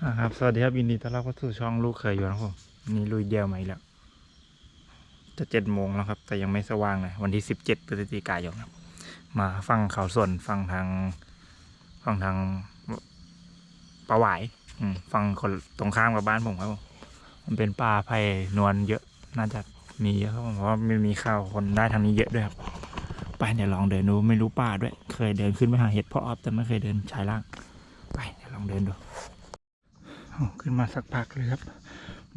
ครับสวัสดีครับยินดีต้อนรับเข้าสู่ช่องลูกเคยอยู่นะครับผมนี่ลุยเดียวใหมแล้ว จะเจ็ดโมงแล้วครับ แต่ยังไม่สว่างเลยวันที่สิบเจ็ดพฤศจิกายนครับ มาฟังข่าวส่วนฟังทางฟังทางปลาหวายฟังคนตรงข้ามกับบ้านผมครับผมมันเป็นป่าไผ่นวลเยอะน่าจะมีเยอะครับผมเพราะไม่มีข่าวคนได้ทางนี้เยอะด้วยครับไปเดี๋ยวลองเดินดูไม่รู้ป่าด้วย เคยเดินขึ้นไปหาเห็ดเพาะออฟแต่ไม่เคยเดินชายล่าง ไปเดี๋ยวลองเดินดู ขึ้นมาสักพักเลยครับ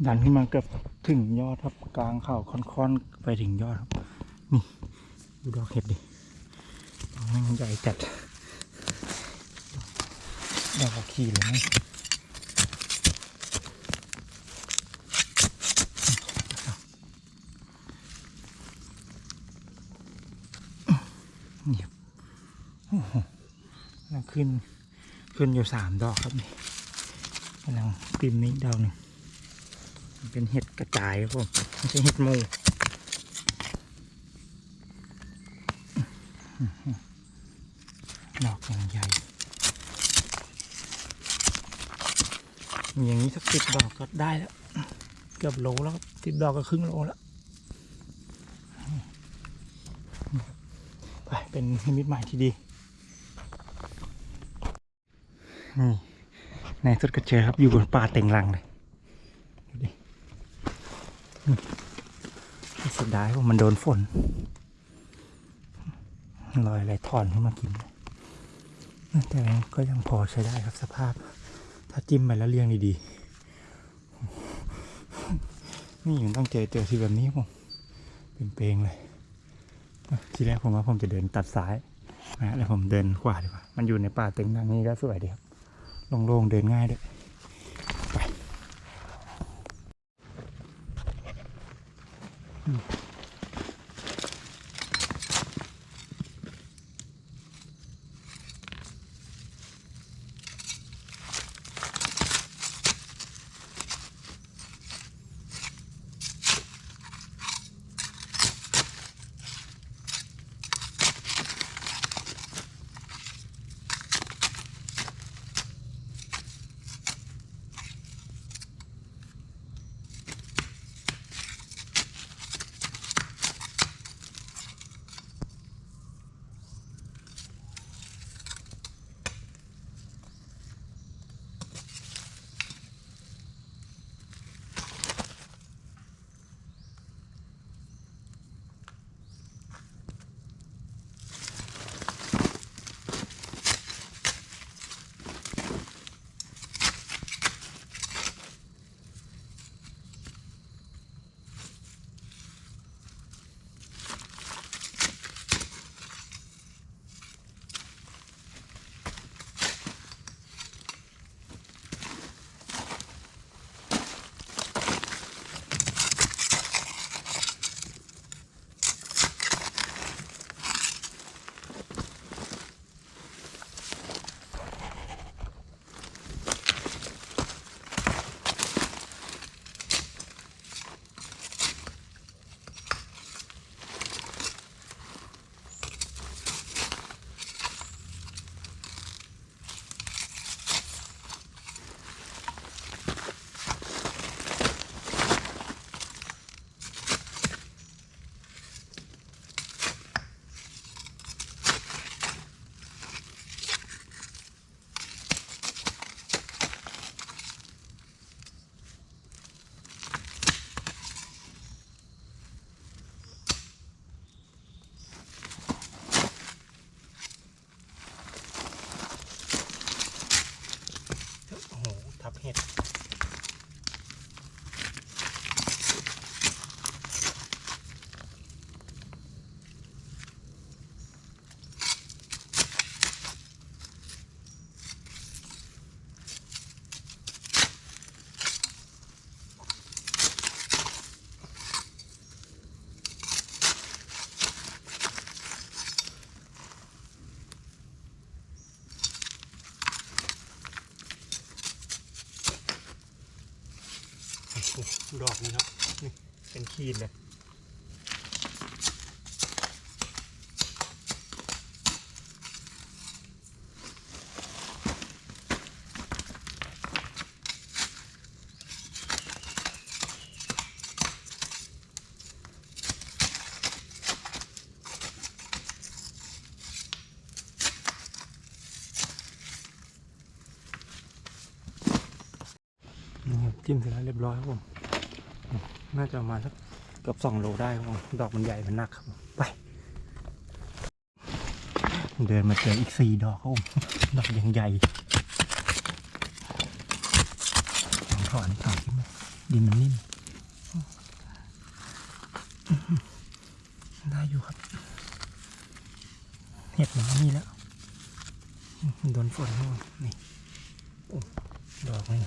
ดันขึ้นมาเกือบถึงยอดครับกลางเข่าค่อนๆไปถึงยอดครับ นี่ดูดอกเห็ดดิดอกม่งใหญ่จัดดอกขี่เลยนะนี่ครับโอ้โหแล้วขึ้นขึ้นอยู่สามดอกครับนี่ กำลังปิมนี้ดอกหนึ่งเป็นเห็ดกระจายครับผมไม่ใช่เห็ดมูดอกอย่างใหญ่มีอย่างนี้สักสิบดอกก็ได้แล้ว เกือบโลแล้วครับสิบดอกก็ครึ่งโลแล้ว ไปเป็นนิมิตหมายที่ดีนี่ ในสุดก็เจอครับอยู่บนป่าเต็งรังเลยดูดิอืมเสียดายว่ามันโดนฝนลอยอะไรถอนขึ้นมากินแต่ก็ยังพอใช้ได้ครับสภาพ ถ้าจิ้มไปแล้วเลี้ยงดีๆ นี่มันต้องเจอเจอที่แบบนี้ผมเป็นเปลงเลยทีแรกผมว่าผมจะเดินตัดซ้ายนะแล้วผมเดินขวาดีกว่า มันอยู่ในป่าเต็งรังนี่ก็สวยดีครับ โล่งๆเดินง่ายด้วย ทับเห็ด ดอกนี้ครับ นี่เป็นขีดเลยจิ้มเสร็จแล้วเรียบร้อยครับผม น่าจะมาสักเกือบสองโลได้ครับดอกมันใหญ่มันหนักครับ ไป เดินมาเจออีกสี่ดอกครับดอกยังใหญ่ลองถอนถอนขึ้นมาดินมันนิ่มได้อยู่ครับ เห็ดมันนี่แล้วโดนฝนครับผมนี่ดอกนี่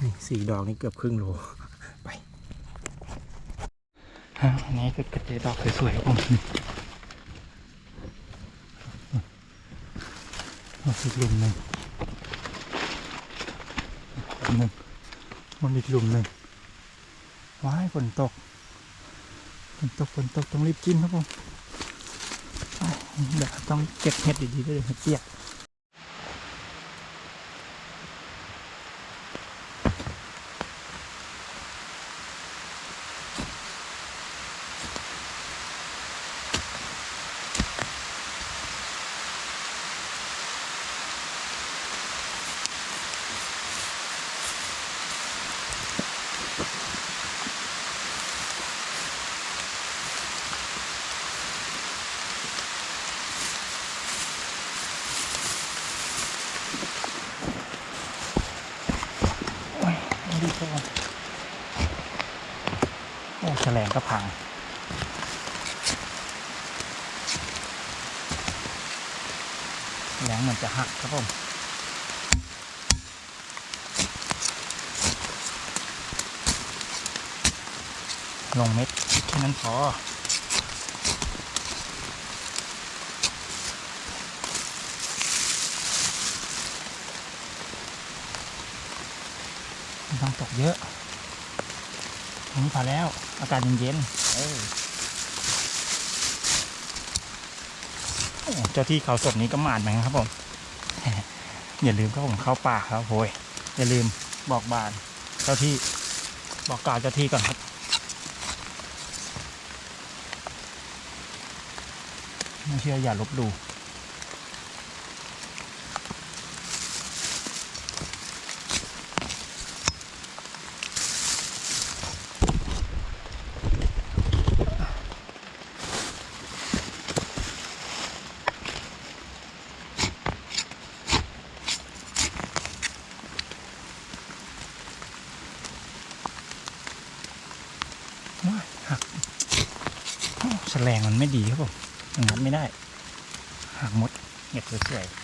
นี่สี่ดอกนี่เกือบครึ่งโล ไปอะอันนี้คือกระเจดอกสวยๆครับผมมาอีกหลุมหนึ่งหนึ่งมันอีกหลุมหนึ่งว้ายฝนตกฝนตกฝนตกต้องรีบกินครับผมเดี๋ยวต้องเก็บเห็ดดีๆด้วยเห็ดเปียกโอ้ยไม่ดีก่อนโอ้แฉลง ก็พัง แหลงมือนจะหักครับผมลงเม็ดแค่นั้นพอไม่ต้องตกเยอะ อันนี้พอแล้ว อากาศเย็นๆเออโอ้เจ้าที่เขาสดนี้ก็หมาดเหมือนกันครับผม อย่าลืมครับผมเข้าป่าครับโว้ยอย่าลืมบอกบาน เจ้าที่บอกกล่าวเจ้าที่ก่อนครับไม่เชื่ออย่าลบห แรงมันไม่ดีครับผมงัดไม่ได้หักมดเห็ดสวยๆ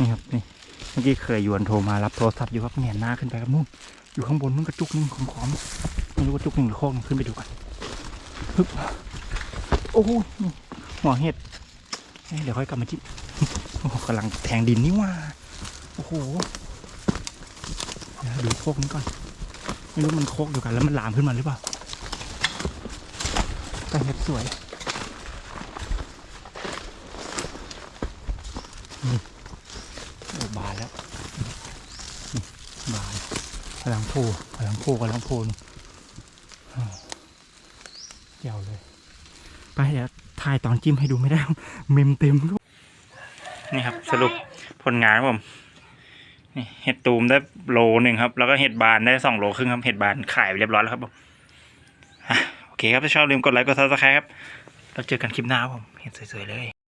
นี่ครับนี่เมื่อกี้เคยยวนโทรมารับโทรศัพท์อยู่ครับเงียหน้าขึ้นไปครับนู่นอยู่ข้างบนนู่นกระจุกนึงของขอมๆไม่รู้ว่าจุกหนึ่งหรือโคกนึงขึ้นไปดูกันฮึบโอ้โหหัวเห็ดเเดี๋ยวค่อยกลับมาจิ้มโอ้กำลังแทงดินนี่ว่าโอ้โหเดี๋ยวดูโคกนี้ก่อนไม่รู้มันโคกเดียวกันแล้วมันลามขึ้นมาหรือเปล่าแต่เห็ดสวย โอ้บานแล้วนี่บาน พลังโพพลังโพพลังโพนอ้าวเกี่ยวเลย ไปเดี๋ยวถ่ายตอนจิ้มให้ดูไม่ได้ เมมเต็มลูกนี่ครับ สรุปผลงานครับผมนี่เห็ดตูมได้โลหนึ่งครับ แล้วก็เห็ดบานได้สองโลครึ่งครับ เห็ดบานขายไปเรียบร้อยแล้วครับผมโอเคครับ ถ้าชอบลืมกดไลค์กดซับสไครต์ครับ เราเจอกันคลิปหน้าผม เห็ดสวยๆเลย